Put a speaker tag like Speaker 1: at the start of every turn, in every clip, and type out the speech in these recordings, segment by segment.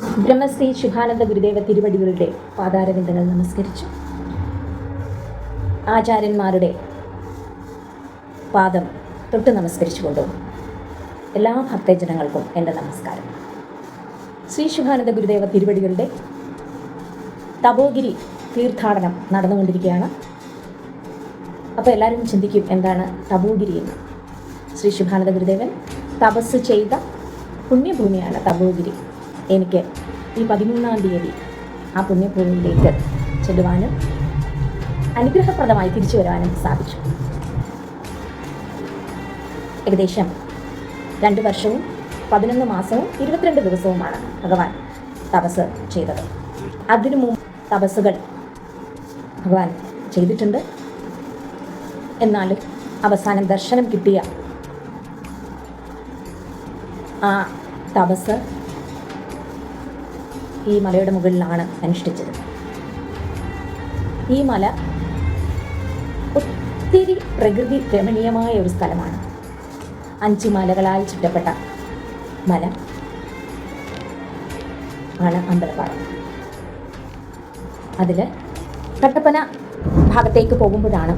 Speaker 1: ബ്രഹ്മശ്രീ ശുഭാനന്ദ ഗുരുദേവ തിരുവടികളുടെ പാതാരവിന്ദങ്ങൾ നമസ്കരിച്ചു. ആചാര്യന്മാരുടെ പാദം തൊട്ട് നമസ്കരിച്ചുകൊണ്ടും എല്ലാ ഭക്തജനങ്ങൾക്കും എന്റെ നമസ്കാരം. ശ്രീ ശുഭാനന്ദ ഗുരുദേവ തിരുവടികളുടെ തപോഗിരി തീർത്ഥാടനം നടന്നുകൊണ്ടിരിക്കുകയാണ്. അപ്പോൾ എല്ലാവരും ചിന്തിക്കും എന്താണ് തപോഗിരി എന്ന്. ശ്രീ ശുഭാനന്ദ ഗുരുദേവൻ തപസ് ചെയ്ത പുണ്യഭൂമിയാണ് തപോഗിരി. എനിക്ക് ഈ പതിമൂന്നാം തീയതി ആ പുണ്യഭൂമിയിലേക്ക് ചെല്ലുവാനും അനുഗ്രഹപ്രദമായി തിരിച്ചു വരാനും സാധിച്ചു. ഏകദേശം രണ്ട് വർഷവും പതിനൊന്ന് മാസവും ഇരുപത്തിരണ്ട് ദിവസവുമാണ് ഭഗവാൻ തപസ് ചെയ്തത്. അതിനു മുമ്പ് തപസ്സുകൾ ഭഗവാൻ ചെയ്തിട്ടുണ്ട്. എന്നാൽ അവസാനം ദർശനം കിട്ടിയ ആ തപസ് ഈ മലയുടെ മുകളിലാണ് അനുഷ്ഠിച്ചത്. ഈ മല ഒത്തിരി പ്രകൃതി രമണീയമായ ഒരു സ്ഥലമാണ്. അഞ്ച് മലകളാൽ ചുറ്റപ്പെട്ട മല ആണ് അമ്പലപ്പാടം അതിൽ കട്ടപ്പന ഭാഗത്തേക്ക് പോകുമ്പോഴാണ്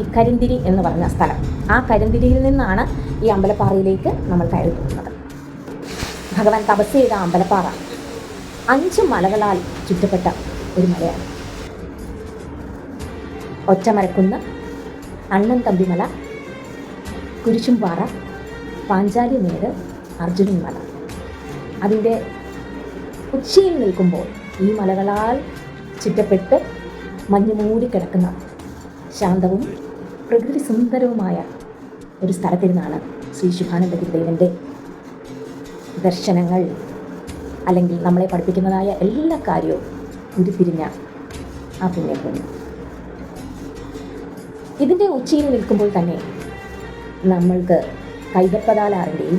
Speaker 1: ഈ കരിന്തിരി എന്ന് പറഞ്ഞ സ്ഥലം. ആ കരിന്തിരിയിൽ നിന്നാണ് ഈ അമ്പലപ്പാറയിലേക്ക് നമ്മൾ കയറി പോകുന്നത്. ഭഗവാൻ തപസ് ചെയ്ത അമ്പലപ്പാറ. അഞ്ച് മലകളാൽ ചുറ്റപ്പെട്ട ഒരു മലയാണ്. ഒറ്റമരക്കുന്ന് അണ്ണൻ തമ്പിമല കുരിശുംപാറ പാഞ്ചാലി മേട് അർജുനൻ മല അതിന്റെ ഉച്ചയിൽ നിൽക്കുമ്പോൾ ഈ മലകളാൽ ചുറ്റപ്പെട്ട് മഞ്ഞ് മൂടിക്കിടക്കുന്ന ശാന്തവും പ്രകൃതി സുന്ദരവുമായ ഒരു സ്ഥലത്തിരുന്നാണ് ശ്രീ ശുഭാനന്ദഗിരിദേവന്റെ ദർശനങ്ങൾ. അല്ലെങ്കിൽ നമ്മളെ പഠിപ്പിക്കുന്നതായ എല്ലാ കാര്യവും ഉരുത്തിരിഞ്ഞ ആ പുണ്യഭൂമി ഇതിന്റെ ഉച്ചയിൽ നിൽക്കുമ്പോൾ തന്നെ നമ്മൾക്ക് കൈതപ്പതാലാറിന്റെയും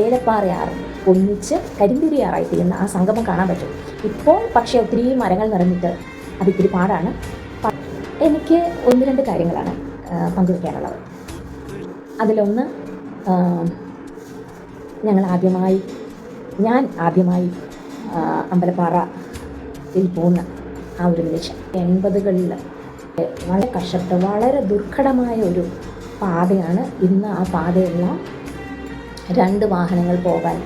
Speaker 1: ഏലപ്പാറയാറും ഒന്നിച്ച് കരിന്തിരിയാറായി തീരുന്ന ആ സംഗമം കാണാൻ പറ്റും. ഇപ്പോൾ പക്ഷേ ഒത്തിരി മരങ്ങൾ നിറഞ്ഞിട്ട് അത് ഇത്തിരി പാടാണ്. എനിക്ക് ഒന്ന് രണ്ട് കാര്യങ്ങളാണ് പങ്കുവയ്ക്കാനുള്ളത് അതിലൊന്ന് ഞങ്ങൾ ആദ്യമായി ഞാൻ ആദ്യമായി അമ്പലപ്പാറയിൽ പോകുന്ന ആ ഒരു നിമിഷം. എൺപതുകളിൽ വളരെ കഷ്ടപ്പെട്ട് വളരെ ദുർഘടമായ ഒരു പാതയാണ് ഇന്ന് ആ പാതയെല്ലാം രണ്ട് വാഹനങ്ങൾ പോകാൻ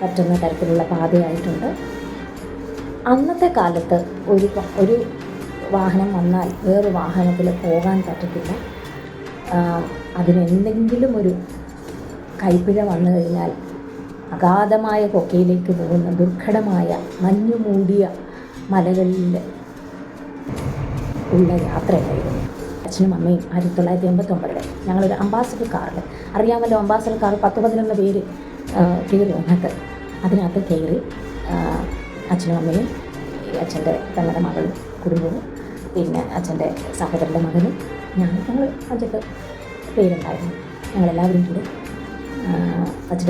Speaker 1: പറ്റുന്ന തരത്തിലുള്ള പാതയായിട്ടുണ്ട്. അന്നത്തെ കാലത്ത് ഒരു ഒരു വാഹനം വന്നാൽ വേറെ വാഹനത്തിൽ പോകാൻ പറ്റത്തില്ല. അതിനെന്തെങ്കിലും ഒരു കൈപ്പിഴ വന്നു കഴിഞ്ഞാൽ അഗാധമായ കൊക്കയിലേക്ക് പോകുന്ന ദുർഘടമായ മഞ്ഞു മൂടിയ മലകളിൽ ഉള്ള യാത്രയായിരുന്നു. അച്ഛനും അമ്മയും ആയിരത്തി തൊള്ളായിരത്തി എൺപത്തൊമ്പതിൽ ഞങ്ങളൊരു അംബാസഡർ കാറിൽ അറിയാമല്ലോ അംബാസഡർ കാർ പത്ത് പതിനൊന്ന് പേര് കയറി അതിനകത്ത് അതിനകത്ത് കയറി അച്ഛനും അമ്മയും അച്ഛന്റെ തങ്ങളുടെ മകളും കുടുംബവും പിന്നെ അച്ഛന്റെ സഹോദരന്റെ മകനും ഞാൻ ഞങ്ങൾ അഞ്ചെട്ട് പേരുണ്ടായിരുന്നു. ഞങ്ങളെല്ലാവരും കൂടി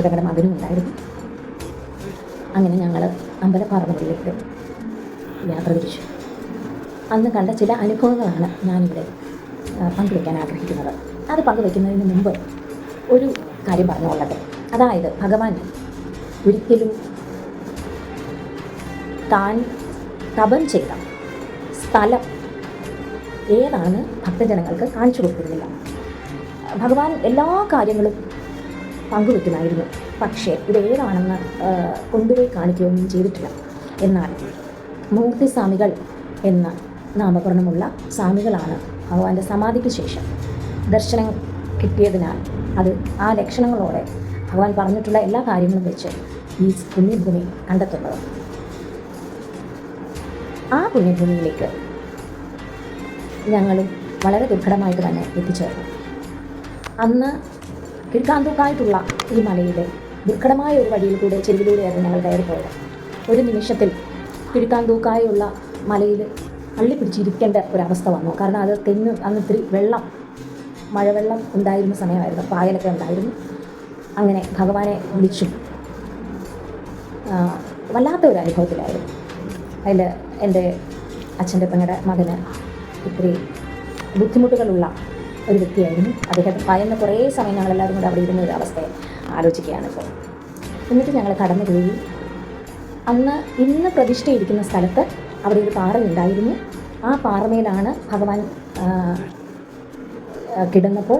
Speaker 1: പെങ്ങളുടെ മകനും ഉണ്ടായിരുന്നു. അങ്ങനെ ഞങ്ങൾ അമ്പലപ്പാറമുള്ളിലേക്ക് യാത്ര തിരിച്ചു. അന്ന് കണ്ട ചില അനുഭവങ്ങളാണ് ഞാനിവിടെ പങ്കുവയ്ക്കാൻ ആഗ്രഹിക്കുന്നത്. അത് പങ്കുവയ്ക്കുന്നതിന് മുമ്പ് ഒരു കാര്യം പറഞ്ഞുകൊള്ളത് അതായത് ഭഗവാൻ ഒരിക്കലും താൻ തപം ചെയ്ത സ്ഥലം ഏതാണ് ഭക്തജനങ്ങൾക്ക് കാണിച്ചു കൊടുത്തിരുന്നില്ല. ഭഗവാൻ എല്ലാ കാര്യങ്ങളും പങ്കുവെക്കുമായിരുന്നു. പക്ഷേ ഇത് ഏതാണെന്ന് കൊണ്ടുപോയി കാണിക്കുകയൊന്നും ചെയ്തിട്ടില്ല. എന്നാൽ മൂർത്തി സ്വാമികൾ എന്ന നാമകരണമുള്ള സ്വാമികളാണ് ഭഗവാന്റെ സമാധിക്ക് ശേഷം ദർശനം കിട്ടിയതിനാൽ അത് ആ ലക്ഷണങ്ങളോടെ ഭഗവാൻ പറഞ്ഞിട്ടുള്ള എല്ലാ കാര്യങ്ങളും വെച്ച് ഈ പുണ്യഭൂമി കണ്ടെത്തുന്നത്. ആ പുണ്യഭൂമിയിലേക്ക് ഞങ്ങളും വളരെ ദുർഘടമായിട്ട് തന്നെ എത്തിച്ചേർന്നു. അന്ന് കിഴക്കാന്തൂക്കായിട്ടുള്ള ഈ മലയിലെ ദുർഘടമായ ഒരു വഴിയിൽ കൂടെ ചെരുവിലൂടെയായിരുന്നു ഞങ്ങൾ കയറിപ്പോയത്. പോയത് ഒരു നിമിഷത്തിൽ കിഴക്കാന്തൂക്കായുള്ള മലയിൽ അള്ളി പിടിച്ചിരിക്കേണ്ട ഒരവസ്ഥ വന്നു. കാരണം അത് തെങ്ങ് അന്ന് ഇത്തിരി വെള്ളം മഴവെള്ളം ഉണ്ടായിരുന്ന സമയമായിരുന്നു. പായലൊക്കെ ഉണ്ടായിരുന്നു. അങ്ങനെ ഭഗവാനെ വിളിച്ചു. വല്ലാത്ത ഒരു അനുഭവത്തിലായിരുന്നു. അതിൽ എന്റെ അച്ഛന്റെ പെങ്ങളുടെ മകന് ഇത്തിരി ബുദ്ധിമുട്ടുകളുള്ള ഒരു വ്യക്തിയായിരുന്നു. അദ്ദേഹത്തെ പറയുന്ന കുറേ സമയം ഞങ്ങളെല്ലാവരും കൂടെ അവിടെ ഇരുന്ന ഒരു അവസ്ഥയെ ആലോചിക്കുകയാണ് ഇപ്പോൾ. എന്നിട്ട് ഞങ്ങൾ കടന്നു പോയി. അന്ന് ഇന്ന് പ്രതിഷ്ഠയിരിക്കുന്ന സ്ഥലത്ത് അവിടെ ഒരു പാറയുണ്ടായിരുന്നു ആ പാറമേലാണ് ഭഗവാൻ കിടന്നപ്പോൾ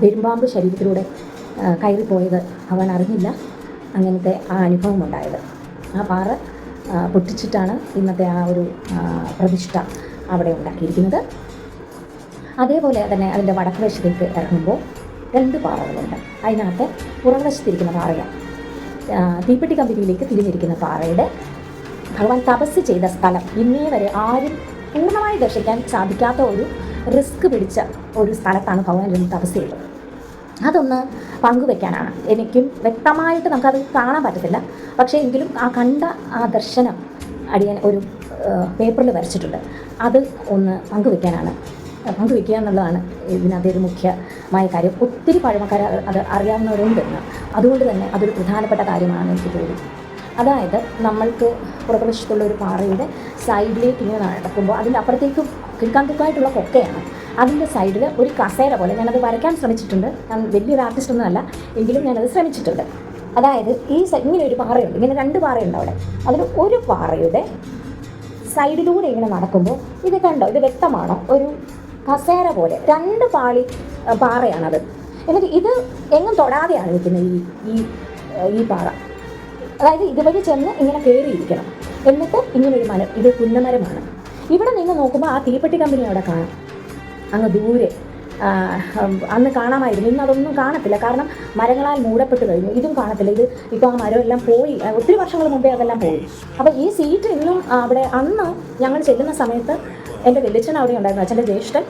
Speaker 1: പെരുമ്പാമ്പ് ശരീരത്തിലൂടെ കയറിപ്പോയത് അവൻ അറിഞ്ഞില്ല. അങ്ങനത്തെ ആ അനുഭവം ഉണ്ടായത്. ആ പാറ പൊട്ടിച്ചിട്ടാണ് ഇന്നത്തെ ആ ഒരു പ്രതിഷ്ഠ അവിടെ ഉണ്ടാക്കിയിരിക്കുന്നത്. അതേപോലെ തന്നെ അതിന്റെ വടക്ക് വശത്തേക്ക് ഇറങ്ങുമ്പോൾ രണ്ട് പാറകളുണ്ട്. അതിനകത്ത് പുറകുവശത്തിരിക്കുന്ന പാറയാണ് തീപ്പെട്ടി കമ്പനിയിലേക്ക് തിരിഞ്ഞിരിക്കുന്ന പാറയുടെ ഭഗവാൻ തപസ് ചെയ്ത സ്ഥലം. ഇന്നേ വരെ ആരും പൂർണമായി ദർശിക്കാൻ സാധിക്കാത്ത ഒരു റിസ്ക് പിടിച്ച ഒരു സ്ഥലത്താണ് ഭഗവാൻ ഇരുന്ന് തപസ് ചെയ്തത്. അതൊന്ന് പങ്കുവെക്കാനാണ്. എനിക്കും വ്യക്തമായിട്ട് നമുക്കത് കാണാൻ പറ്റത്തില്ല. പക്ഷേ എങ്കിലും ആ കണ്ട ആ ദർശനം അടിയാൻ ഒരു പേപ്പറിൽ വരച്ചിട്ടുണ്ട്. അത് ഒന്ന് പങ്കുവെക്കാനാണ് പങ്കുവെക്കുക എന്നുള്ളതാണ് ഇതിനകത്തെ ഒരു മുഖ്യമായ കാര്യം. ഒത്തിരി പഴമക്കാർ അത് അറിയാവുന്നവരുണ്ട്. അതുകൊണ്ട് തന്നെ അതൊരു പ്രധാനപ്പെട്ട കാര്യമാണ് എനിക്ക് തോന്നി അതായത് നമ്മൾക്ക് പുറകുവശത്തുള്ള ഒരു പാറയുടെ സൈഡിലേക്ക് ഇങ്ങനെ നടക്കുമ്പോൾ അതിന്റെ അപ്പുറത്തേക്ക് കിഴക്കാൻ തുക്കായിട്ടുള്ള കൊക്കയാണ്. അതിന്റെ സൈഡിൽ ഒരു കസേര പോലെ ഞാനത് വരയ്ക്കാൻ ശ്രമിച്ചിട്ടുണ്ട്. ഞാൻ വലിയൊരു ആർട്ടിസ്റ്റ് ഒന്നുമല്ല എങ്കിലും ഞാനത് ശ്രമിച്ചിട്ടുണ്ട്. അതായത് ഈ ഇങ്ങനെ ഒരു പാറയുണ്ട്. ഇങ്ങനെ രണ്ട് പാറയുണ്ട് അവിടെ. അതിൽ ഒരു പാറയുടെ സൈഡിലൂടെ ഇങ്ങനെ നടക്കുമ്പോൾ ഇത് കണ്ടോ? ഇത് വ്യക്തമാണോ? ഒരു കസേര പോലെ രണ്ട് പാളി പാറയാണത്. എന്നിട്ട് ഇത് എങ്ങും തൊടാതെയാണ് നിൽക്കുന്നത് ഈ ഈ ഈ പാറ. അതായത് ഇതുവഴി ചെന്ന് ഇങ്ങനെ കയറിയിരിക്കണം എന്നിട്ട് ഇങ്ങനെ ഒരു മരം ഇത് പുന്നമരമാണ് ഇവിടെ നിന്ന് നോക്കുമ്പോൾ ആ തീപ്പെട്ടി കമ്പനി അവിടെ കാണാം. അങ്ങ് ദൂരെ അന്ന് കാണാമായിരുന്നു. ഇന്ന് അതൊന്നും കാണത്തില്ല. കാരണം മരങ്ങളാൽ മൂടപ്പെട്ട് കഴിഞ്ഞു. ഇതും കാണത്തില്ല. ഇത് ഇപ്പോൾ ആ മരം എല്ലാം പോയി ഒത്തിരി വർഷങ്ങൾ മുമ്പേ അതെല്ലാം പോയി. അപ്പോൾ ഈ സീറ്റ് ഇന്നും അവിടെ അന്ന് ഞങ്ങൾ ചെല്ലുന്ന സമയത്ത് എന്റെ വലിയച്ഛൻ അവിടെ ഉണ്ടായിരുന്നു. അച്ഛന്റെ ജ്യേഷ്ഠൻ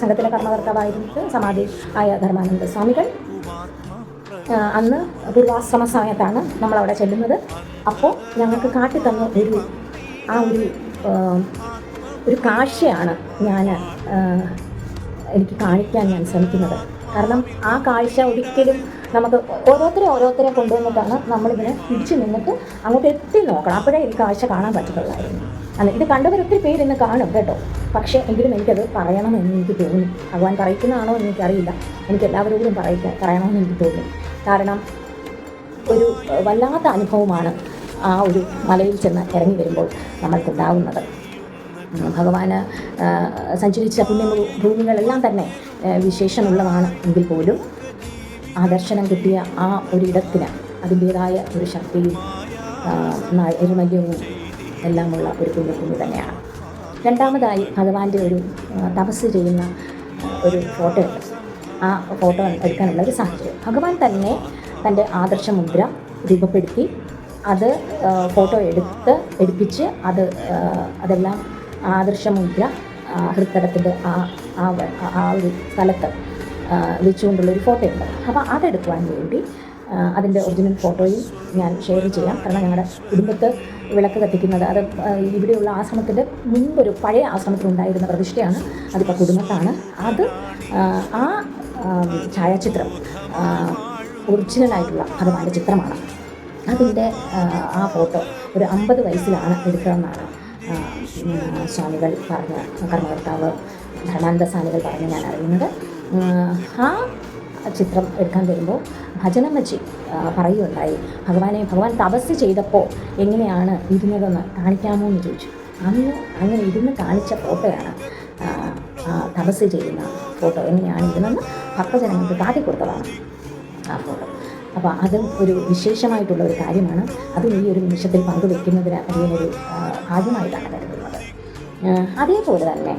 Speaker 1: സംഘത്തിലെ കർമ്മകർത്താവായിരുന്നു സമാധി ആയ ധർമാനന്ദ സ്വാമികൾ. അന്ന് പൂർവാശ്രമ സമയത്താണ് നമ്മളവിടെ ചെല്ലുന്നത്. അപ്പോൾ ഞങ്ങൾക്ക് കാട്ടിത്തന്ന ഒരു ആ ഒരു ഒരു കാഴ്ചയാണ് ഞാൻ എനിക്ക് കാണിക്കാൻ ഞാൻ ശ്രമിക്കുന്നത്. കാരണം ആ കാഴ്ച ഒരിക്കലും നമുക്ക് ഓരോരുത്തരെ ഓരോരുത്തരെ കൊണ്ടുവന്നിട്ടാണ് നമ്മളിങ്ങനെ പിടിച്ചു നിന്നിട്ട് അങ്ങോട്ട് എത്തി നോക്കണം. അപ്പോഴേ ഈ കാഴ്ച കാണാൻ പറ്റത്തുള്ളായിരുന്നു. അല്ല ഇത് കണ്ടവർ ഒത്തിരി പേര് ഇന്ന് കാണും കേട്ടോ. പക്ഷേ എങ്കിലും എനിക്കത് പറയണമെന്ന് എനിക്ക് തോന്നി. ഭഗവാൻ പറയിക്കുന്നതാണോ എന്ന് എനിക്കറിയില്ല. എനിക്ക് എല്ലാവരോടും പറയിക്കാൻ പറയണമെന്ന് എനിക്ക് തോന്നി. കാരണം ഒരു വല്ലാത്ത അനുഭവമാണ് ആ ഒരു മലയിൽ ചെന്ന് ഇറങ്ങി വരുമ്പോൾ നമ്മൾക്കുണ്ടാകുന്നത് ഭഗവാന് സഞ്ചരിച്ച പുണ്യ ഭൂമികളെല്ലാം തന്നെ വിശേഷമുള്ളതാണ് എങ്കിൽ പോലും ആ ദർശനം കിട്ടിയ ആ ഒരു ഇടത്തിന് അതിന്റേതായ ഒരു ശക്തിയും നൈർമല്യവും എല്ലാമുള്ള ഒരു പുണ്യഭൂമി തന്നെയാണ്. രണ്ടാമതായി ഭഗവാന്റെ ഒരു തപസ് ചെയ്യുന്ന ഒരു ഫോട്ടോ ഉണ്ട്. ആ ഫോട്ടോ എടുക്കാനുള്ള ഒരു സാഹചര്യം. ഭഗവാൻ തന്നെ തന്റെ ആദർശ മുദ്ര രൂപപ്പെടുത്തി അത് ഫോട്ടോ എടുത്ത് എടുപ്പിച്ച് അത് അതെല്ലാം ആദർശ മുദ്ര ഹൃത്തടത്തിന്റെ ആ ആ ഒരു സ്ഥലത്ത് വെച്ചുകൊണ്ടുള്ളൊരു ഫോട്ടോ ഉണ്ട്. അപ്പോൾ അതെടുക്കുവാൻ വേണ്ടി അതിന്റെ ഒറിജിനൽ ഫോട്ടോയും ഞാൻ ഷെയർ ചെയ്യാം. കാരണം ഞങ്ങളുടെ കുടുംബത്ത് വിളക്ക് കത്തിക്കുന്നത് അത് ഇവിടെയുള്ള ആശ്രമത്തിന്റെ മുൻപൊരു പഴയ ആശ്രമത്തിലുണ്ടായിരുന്ന പ്രതിഷ്ഠയാണ്. അതിപ്പോൾ കുടുംബത്താണ്. അത് ആ, ഛായാചിത്രം ഒറിജിനലായിട്ടുള്ള ഭഗവാന്റെ ചിത്രമാണ്. അതിന്റെ ആ, ഫോട്ടോ ഒരു അമ്പത് വയസ്സിലാണ് എടുത്തതെന്നാണ് സ്വാമികൾ പറഞ്ഞ കർമ്മകർത്താവ് ധർമാനന്ദ സ്വാമികൾ പറഞ്ഞ് ഞാൻ അറിയുന്നത്. ആ ചിത്രം എടുക്കാൻ വരുമ്പോൾ ഭജനമ്മച്ചി പറയുകയുണ്ടായി. ഭഗവാനെ ഭഗവാൻ തപസ് ചെയ്തപ്പോൾ എങ്ങനെയാണ് ഇരുന്നതെന്ന് കാണിക്കാമോ എന്ന് ചോദിച്ചു. അന്ന് അങ്ങനെ ഇരുന്ന് കാണിച്ച ഫോട്ടോയാണ് തപസ് ചെയ്യുന്ന ഫോട്ടോ. എങ്ങനെയാണ് ഇരുന്നെന്ന് ഭക്തജനങ്ങൾക്ക് കാട്ടിക്കൊടുത്തതാണ് ആ ഫോട്ടോ. അപ്പോൾ അതും ഒരു വിശേഷമായിട്ടുള്ള ഒരു കാര്യമാണ്. അതും ഈ ഒരു നിമിഷത്തിൽ പങ്കുവെക്കുന്നതിന് അതിനൊരു ഭാഗ്യമായിട്ടാണ് കരുതുന്നത്. അതേപോലെ തന്നെ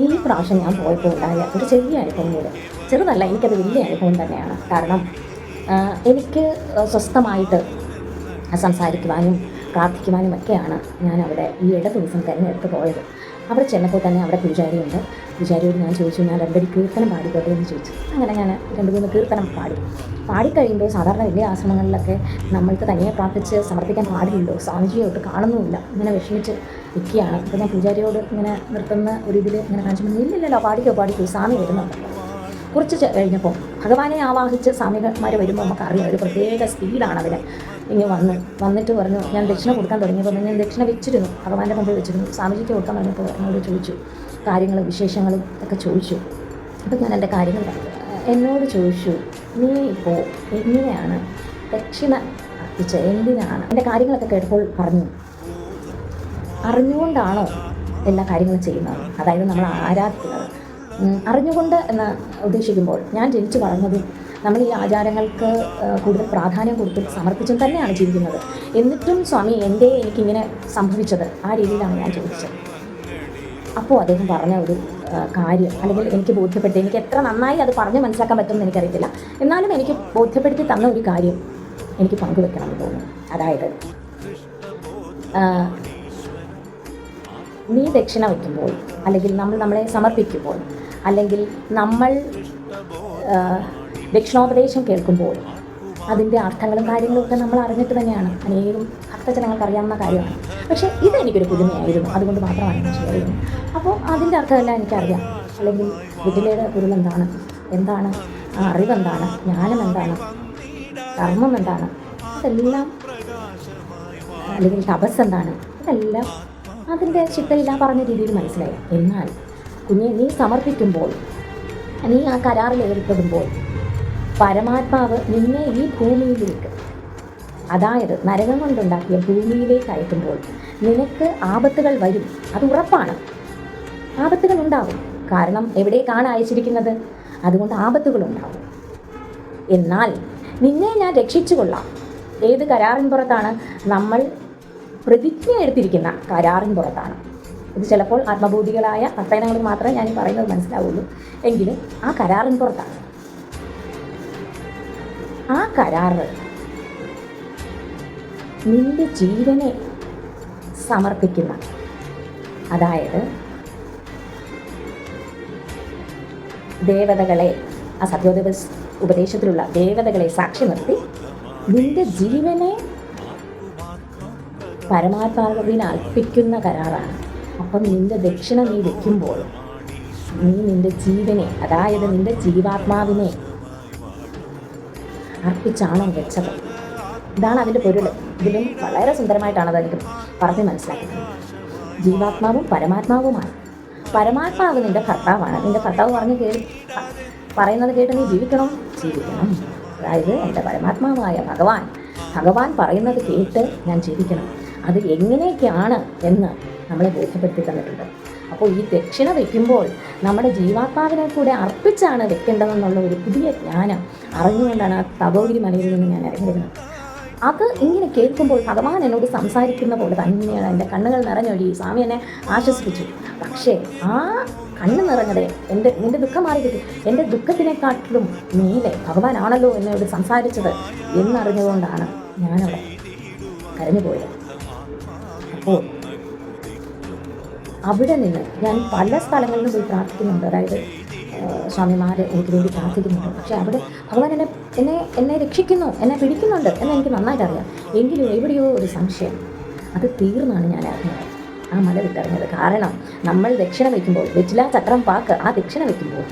Speaker 1: ഈ പ്രാവശ്യം ഞാൻ പോയപ്പോൾ ഉണ്ടായ ഒരു ചെറിയ അനുഭവം കൂടെ. ചെറുതല്ല എനിക്കത് വലിയ അനുഭവം തന്നെയാണ്. കാരണം എനിക്ക് സ്വസ്ഥമായിട്ട് സംസാരിക്കുവാനും പ്രാർത്ഥിക്കുവാനും ഒക്കെയാണ് ഞാൻ അവിടെ ഈ ഇട ദിവസം തിരഞ്ഞെടുത്ത് പോയത്. അവിടെ ചെന്നപ്പോൾ തന്നെ അവിടെ പൂജാരിയുണ്ട്. പൂജാരിയോട് ഞാൻ ചോദിച്ചു ഞാൻ രണ്ടടി കീർത്തനം പാടിക്കോട്ടെ? എന്ന് ചോദിച്ചു. അങ്ങനെ ഞാൻ രണ്ട് മൂന്ന് കീർത്തനം പാടി. പാടിക്കഴിയുമ്പോൾ സാധാരണ വലിയ ആശ്രമങ്ങളിലൊക്കെ നമ്മൾക്ക് തനിയെ പ്രാർത്ഥിച്ച് സമർപ്പിക്കാൻ പാടില്ലല്ലോ. സ്വാമിജിയോട്ട് കാണുന്നുമില്ല. ഇങ്ങനെ വിഷമിച്ച് നിൽക്കുകയാണ്. അപ്പോൾ ഞാൻ പൂജാരിയോട് ഇങ്ങനെ നിർത്തുന്ന ഒരു ഇതിൽ ഇങ്ങനെ കാണിച്ചു ഇല്ലില്ലല്ലോ പാടിക്കോ പാടിക്കോ. സ്വാമി വരുന്നുണ്ട്. കുറച്ച് കഴിഞ്ഞപ്പോൾ ഭഗവാനെ ആവാഹിച്ച് സ്വാമികന്മാർ വരുമ്പോൾ നമുക്ക് അറിയാം ഒരു പ്രത്യേക സ്പീഡാണ് അതിന്. ഇങ്ങനെ വന്ന്. വന്നിട്ട് പറഞ്ഞു ഞാൻ ദക്ഷിണ കൊടുക്കാൻ തുടങ്ങിയപ്പോൾ ഞാൻ ദക്ഷിണ വെച്ചിരുന്നു. ഭഗവാന്റെ മുമ്പിൽ വെച്ചിരുന്നു. സ്വാമിജിക്ക് കൊടുക്കാൻ പറഞ്ഞപ്പോൾ എന്നോട് ചോദിച്ചു കാര്യങ്ങളും വിശേഷങ്ങളും ഒക്കെ ചോദിച്ചു. അപ്പം ഞാൻ എന്റെ കാര്യങ്ങൾ എന്നോട് ചോദിച്ചു നീ ഇപ്പോൾ എങ്ങനെയാണ് ദക്ഷിണ അർപ്പിച്ച? എന്തിനാണ്? എന്റെ കാര്യങ്ങളൊക്കെ കേട്ടപ്പോൾ പറഞ്ഞു അറിഞ്ഞുകൊണ്ടാണോ എല്ലാ കാര്യങ്ങളും ചെയ്യുന്നത്? അതായത് നമ്മൾ ആരാധിക്കുന്നത്. അറിഞ്ഞുകൊണ്ട് എന്ന് ഉദ്ദേശിക്കുമ്പോൾ ഞാൻ ജനിച്ചു വളർന്നതും നമ്മൾ ഈ ആചാരങ്ങൾക്ക് കൂടുതൽ പ്രാധാന്യം കൊടുത്ത് സമർപ്പിച്ചും തന്നെയാണ് ജീവിക്കുന്നത്. എന്നിട്ടും സ്വാമി എന്റെ എനിക്കിങ്ങനെ സംഭവിച്ചത്? ആ രീതിയിലാണ് ഞാൻ ചോദിച്ചത് അപ്പോൾ അദ്ദേഹം പറഞ്ഞ ഒരു കാര്യം അല്ലെങ്കിൽ എനിക്ക് ബോധ്യപ്പെട്ടു. എനിക്ക് എത്ര നന്നായി അത് പറഞ്ഞ് മനസ്സിലാക്കാൻ പറ്റുമെന്ന് എനിക്കറിയത്തില്ല. എന്നാലും എനിക്ക് ബോധ്യപ്പെടുത്തി തന്ന ഒരു കാര്യം എനിക്ക് പങ്കുവെക്കണം എന്ന് തോന്നുന്നു. അതായത് നീ ദക്ഷിണ വയ്ക്കുമ്പോൾ അല്ലെങ്കിൽ നമ്മൾ നമ്മളെ സമർപ്പിക്കുമ്പോൾ അല്ലെങ്കിൽ നമ്മൾ ദക്ഷിണോപദേശം കേൾക്കുമ്പോൾ അതിന്റെ അർത്ഥങ്ങളും കാര്യങ്ങളും ഒക്കെ നമ്മൾ അറിഞ്ഞിട്ട് തന്നെയാണ്. അനേകം ഭക്തജനങ്ങൾക്ക് അറിയാവുന്ന കാര്യമാണ്. പക്ഷേ ഇതെനിക്കൊരു പുതുമയായിരുന്നു. അതുകൊണ്ട് മാത്രമാണ് ഞാൻ ചെയ്യുന്നത്. അപ്പോൾ അതിന്റെ അർത്ഥമെല്ലാം എനിക്കറിയാം. അല്ലെങ്കിൽ വിദ്യയുടെ പൊരുൾ എന്താണ്? എന്താണ്? അറിവെന്താണ് ജ്ഞാനം എന്താണ്? കർമ്മം എന്താണ്? ഇതെല്ലാം അല്ലെങ്കിൽ തപസ് എന്താണ്? ഇതെല്ലാം അതിന്റെ ചിട്ടയില്ല പറഞ്ഞ രീതിയിൽ മനസ്സിലായി. എന്നാൽ കുഞ്ഞെ നീ സമർപ്പിക്കുമ്പോൾ നീ ആ കരാറിൽ ഏർപ്പെടുമ്പോൾ പരമാത്മാവ് നിന്നെ ഈ ഭൂമിയിലേക്ക് അതായത് നരകം കൊണ്ടുണ്ടാക്കിയ ഭൂമിയിലേക്ക് അയക്കുമ്പോൾ നിനക്ക് ആപത്തുകൾ വരും. അത് ഉറപ്പാണ്. ആപത്തുകൾ ഉണ്ടാവും. കാരണം എവിടേക്കാണ് അയച്ചിരിക്കുന്നത്? അതുകൊണ്ട് ആപത്തുകൾ ഉണ്ടാവും. എന്നാൽ നിന്നെ ഞാൻ രക്ഷിച്ചുകൊള്ളാം. ഏത് കരാറിൻ പുറത്താണ് നമ്മൾ പ്രതിജ്ഞ എടുത്തിരിക്കുന്ന കരാറിൻ പുറത്താണ്. ഇത് ചിലപ്പോൾ ആത്മബോധികളായ ഭക്തജനങ്ങൾക്ക് മാത്രമേ ഞാൻ പറയുന്നത് മനസ്സിലാവുള്ളൂ. എങ്കിലും ആ കരാറിൻ പുറത്താണ്. ആ കരാറ് നിന്റെ ജീവനെ സമർപ്പിക്കുന്ന അതായത് ദേവതകളെ ആ സത്യോദ ഉപദേശത്തിലുള്ള ദേവതകളെ സാക്ഷി നിർത്തി നിന്റെ ജീവനെ പരമാത്മാവിന് അർപ്പിക്കുന്ന കരാറാണ്. അപ്പം നിന്റെ ദക്ഷിണ നീ വെക്കുമ്പോൾ നീ നിന്റെ ജീവനെ അതായത് നിന്റെ ജീവാത്മാവിനെ അർപ്പിച്ചാണോ വെച്ചത്. ഇതാണ് അതിന്റെ പൊരുൾ ഇതിലും വളരെ സുന്ദരമായിട്ടാണ് അതെനിക്ക് പറഞ്ഞ് മനസ്സിലാക്കുന്നത്. ജീവാത്മാവും പരമാത്മാവുമാണ്. പരമാത്മാവ് നിന്റെ ഭർത്താവാണ്. നിന്റെ ഭർത്താവ് പറഞ്ഞ് കേ പറയുന്നത് കേട്ട് നീ ജീവിക്കണം? ജീവിക്കണം. അതായത് എന്റെ പരമാത്മാവായ ഭഗവാൻ ഭഗവാൻ പറയുന്നത് കേട്ട് ഞാൻ ജീവിക്കണം. അത് എങ്ങനെയൊക്കെയാണ് എന്ന് നമ്മളെ ബോധ്യപ്പെടുത്തി തന്നിട്ടുണ്ട്. അപ്പോൾ ഈ ദക്ഷിണ വയ്ക്കുമ്പോൾ നമ്മുടെ ജീവാത്മാവിനെ കൂടെ അർപ്പിച്ചാണ് വെക്കേണ്ടതെന്നുള്ള ഒരു പുതിയ ജ്ഞാനം അറിഞ്ഞുകൊണ്ടാണ് ആ തപോഗിരി മലയിൽ നിന്ന് ഞാൻ ഇറങ്ങിയിരുന്നത്. അത് ഇങ്ങനെ കേൾക്കുമ്പോൾ ഭഗവാൻ എന്നോട് സംസാരിക്കുന്ന പോലെ തന്നെയാണ് എന്റെ കണ്ണുകൾ നിറഞ്ഞൊഴി സ്വാമി എന്നെ ആശ്വസിപ്പിച്ചു. പക്ഷേ ആ കണ്ണ് നിറഞ്ഞത് എന്റെ എന്റെ ദുഃഖം മാറി കിട്ടി. എന്റെ ദുഃഖത്തിനെക്കാട്ടിലും നീലെ ഭഗവാനാണല്ലോ എന്നോട് സംസാരിച്ചത് എന്നറിഞ്ഞുകൊണ്ടാണ് ഞാനവിടെ കരഞ്ഞു പോയത് അപ്പോൾ അവിടെ നിന്ന് ഞാൻ പല സ്ഥലങ്ങളിലും പോയി പ്രാർത്ഥിക്കുന്നുണ്ട്. അതായത് സ്വാമിമാർ എനിക്ക് വേണ്ടി പ്രാർത്ഥിക്കുന്നുണ്ട്. പക്ഷേ അവിടെ ഭഗവാൻ എന്നെ എന്നെ എന്നെ രക്ഷിക്കുന്നു എന്നെ പിടിക്കുന്നുണ്ട് എന്ന് എനിക്ക് നന്നായിട്ട് അറിയാം എങ്കിലും എവിടെയോ ഒരു സംശയം. അത് തീർന്നാണ് ഞാൻ അറിഞ്ഞത്. ആ മല വിട്ടറിഞ്ഞത്. കാരണം നമ്മൾ ദക്ഷിണ വയ്ക്കുമ്പോൾ വെച്ചില്ലാ ചക്രം പാക്ക് ആ ദക്ഷിണ വയ്ക്കുമ്പോൾ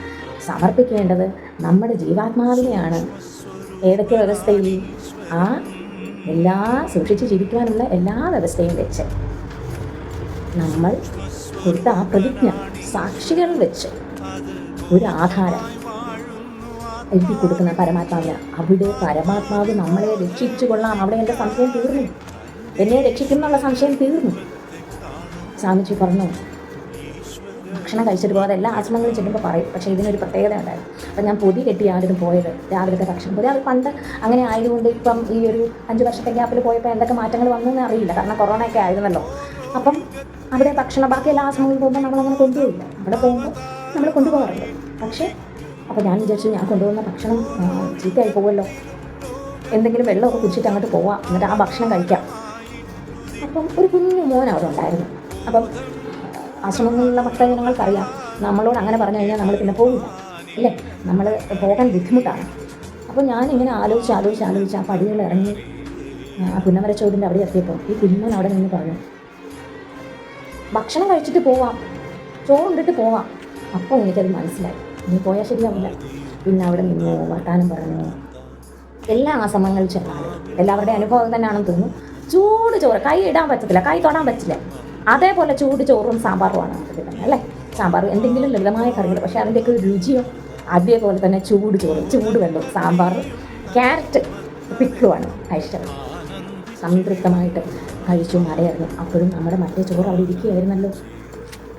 Speaker 1: സമർപ്പിക്കേണ്ടത് നമ്മുടെ ജീവാത്മാവിനെയാണ്. ഏതൊക്കെ വ്യവസ്ഥയിൽ? ആ എല്ലാ സൂക്ഷിച്ച് ജീവിക്കാനുള്ള എല്ലാ വ്യവസ്ഥയും വെച്ച് നമ്മൾ കൊടുത്ത ആ പ്രതിജ്ഞ സാക്ഷികൾ വെച്ച് ഒരു ആധാരം എഴുതി കൊടുക്കുന്ന പരമാത്മാവിന്. അവിടെ പരമാത്മാവ് നമ്മളെ രക്ഷിച്ചു കൊള്ളാം. അവിടെ എന്റെ സംശയം തീർന്നു. എന്നെ രക്ഷിക്കുന്നുള്ള സംശയം തീർന്നു. സ്വാമിജി പറഞ്ഞു ഭക്ഷണം കഴിച്ചിട്ട് പോകാതെ എല്ലാ ആശ്രമങ്ങളും ചെല്ലുമ്പോൾ പറയും. പക്ഷേ ഇതിനൊരു പ്രത്യേകത ഉണ്ടായിരുന്നു. അപ്പം ഞാൻ പൊതി കെട്ടിയായിരുന്നു പോയത് രാവിലത്തെ ഭക്ഷണം. പൊതി അത് പണ്ട് അങ്ങനെ ആയതുകൊണ്ട് ഇപ്പം ഈ ഒരു അഞ്ച് വർഷത്തെ ഗ്യാപ്പിൽ പോയപ്പോൾ എന്തൊക്കെ മാറ്റങ്ങൾ വന്നു എന്ന് അറിയില്ല. കാരണം കൊറോണ ഒക്കെ ആയിരുന്നല്ലോ. അപ്പം അവിടെ ഭക്ഷണം ബാക്കി എല്ലാ ആശ്രമങ്ങളിൽ പോകുമ്പോൾ നമ്മളങ്ങനെ കൊണ്ടുപോയില്ല. അവിടെ പോകുമ്പോൾ നമ്മൾ കൊണ്ടുപോകാറുണ്ട്. പക്ഷേ അപ്പോൾ ഞാൻ വിചാരിച്ചു ഞാൻ കൊണ്ടുപോകുന്ന ഭക്ഷണം ചീത്തയായി പോകുമല്ലോ. എന്തെങ്കിലും വെള്ളമൊക്കെ കുടിച്ചിട്ട് അങ്ങോട്ട് പോവാം. എന്നിട്ട് ആ ഭക്ഷണം കഴിക്കാം. അപ്പം ഒരു കുഞ്ഞു മോൻ അവിടെ ഉണ്ടായിരുന്നു. അപ്പം ആശ്രമങ്ങളിലുള്ള ഭക്തജനങ്ങൾക്കറിയാം നമ്മളോട് അങ്ങനെ പറഞ്ഞു കഴിഞ്ഞാൽ നമ്മൾ പിന്നെ പോകില്ല അല്ലേ? നമ്മൾ പോകാൻ ബുദ്ധിമുട്ടാണ്. അപ്പോൾ ഞാനിങ്ങനെ ആലോചിച്ച് ആലോചിച്ച് ആലോചിച്ച് ആ പടികൾ ഇറങ്ങി ആ പുന്നമര ചോദിന്റെ അവിടെ എത്തിയപ്പോൾ ഈ കുഞ്ഞൻ അവിടെ നിന്ന് പറഞ്ഞു ഭക്ഷണം കഴിച്ചിട്ട് പോവാം. ചോറുണ്ടിട്ട് പോവാം. അപ്പോൾ എനിക്കത് മനസ്സിലായി. ഇനി പോയാൽ ശരിയാവില്ല. പിന്നെ അവിടെ നിന്ന് വർത്താനം പറഞ്ഞു. എല്ലാ ആശ്രമങ്ങളിൽ ചെന്നാലും എല്ലാവരുടെയും അനുഭവം തന്നെയാണെന്ന് തോന്നുന്നു. ചൂട് ചോറ് കൈ ഇടാൻ പറ്റത്തില്ല കൈ തൊടാൻ പറ്റില്ല. അതേപോലെ ചൂട് ചോറും സാമ്പാറുമാണ് നമുക്ക് കിട്ടുന്നത് അല്ലേ? സാമ്പാർ എന്തെങ്കിലും ലളിതമായ കറികൾ പക്ഷേ അതിന്റെയൊക്കെ ഒരു രുചിയോ അതേപോലെ തന്നെ ചൂട് ചോറ് ചൂട് വെള്ളം സാമ്പാർ ക്യാരറ്റ് പിക്കിളുമാണ് കഴിച്ചത് സംതൃപ്തമായിട്ട് കഴിച്ചു മലയിറങ്ങി അപ്പോഴും നമ്മുടെ മറ്റേ ചോറ് അവിടെ ഇരിക്കുകയായിരുന്നല്ലോ.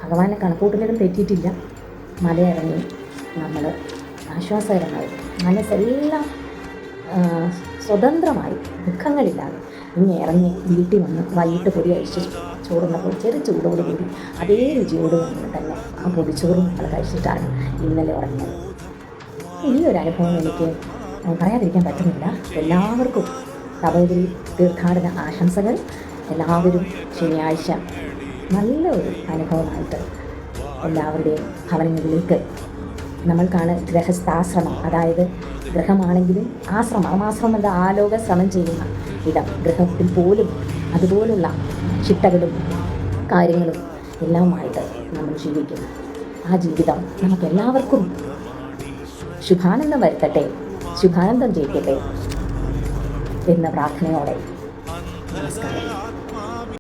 Speaker 1: ഭഗവാനെ കണക്കൂട്ടിലൊന്നും തെറ്റിയിട്ടില്ല. മലയിറങ്ങി നമ്മൾ ആശ്വാസകരമായി മനസ്സെല്ലാം സ്വതന്ത്രമായി ദുഃഖങ്ങളില്ലാതെ ഇനി ഇറങ്ങി വീട്ടിൽ വന്ന് വൈകിട്ട് പൊടി കഴിച്ച് ചോറുന്നപ്പോൾ ചെറു ചൂടോട് കൂടി അതേ രുചിയോട് കൂടി തന്നെ ആ പൊടിച്ചോറും നമ്മൾ കഴിച്ചിട്ടാണ് ഇന്നലെ ഉറങ്ങിയത്. ഈ ഒരു അനുഭവം എനിക്ക് പറയാതിരിക്കാൻ പറ്റുന്നില്ല. എല്ലാവർക്കും തപോഗിരി തീർത്ഥാടന ആശംസകൾ. എല്ലാവരും ശനിയാഴ്ച നല്ല ഒരു അനുഭവമായിട്ട് എല്ലാവരുടെയും ഭവനങ്ങളിലേക്ക് നമ്മൾക്കാണ് ഗൃഹസ്ഥാശ്രമം അതായത് ഗൃഹമാണെങ്കിലും ആശ്രമം ആശ്രമം എന്താ ആലോക ശ്രമം ചെയ്യുന്ന ഇടം. ഗൃഹത്തിൽ പോലും അതുപോലുള്ള ചിട്ടകളും കാര്യങ്ങളും എല്ലാമായിട്ട് നമ്മൾ ജീവിക്കുന്നു ആ ജീവിതം നമുക്കെല്ലാവർക്കും ശുഭാനന്ദം വരുത്തട്ടെ ശുഭാനന്ദം ജയിക്കട്ടെ എന്ന പ്രാർത്ഥനയോടെ നമസ്കാരം.